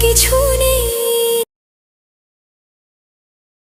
কিছু নেই।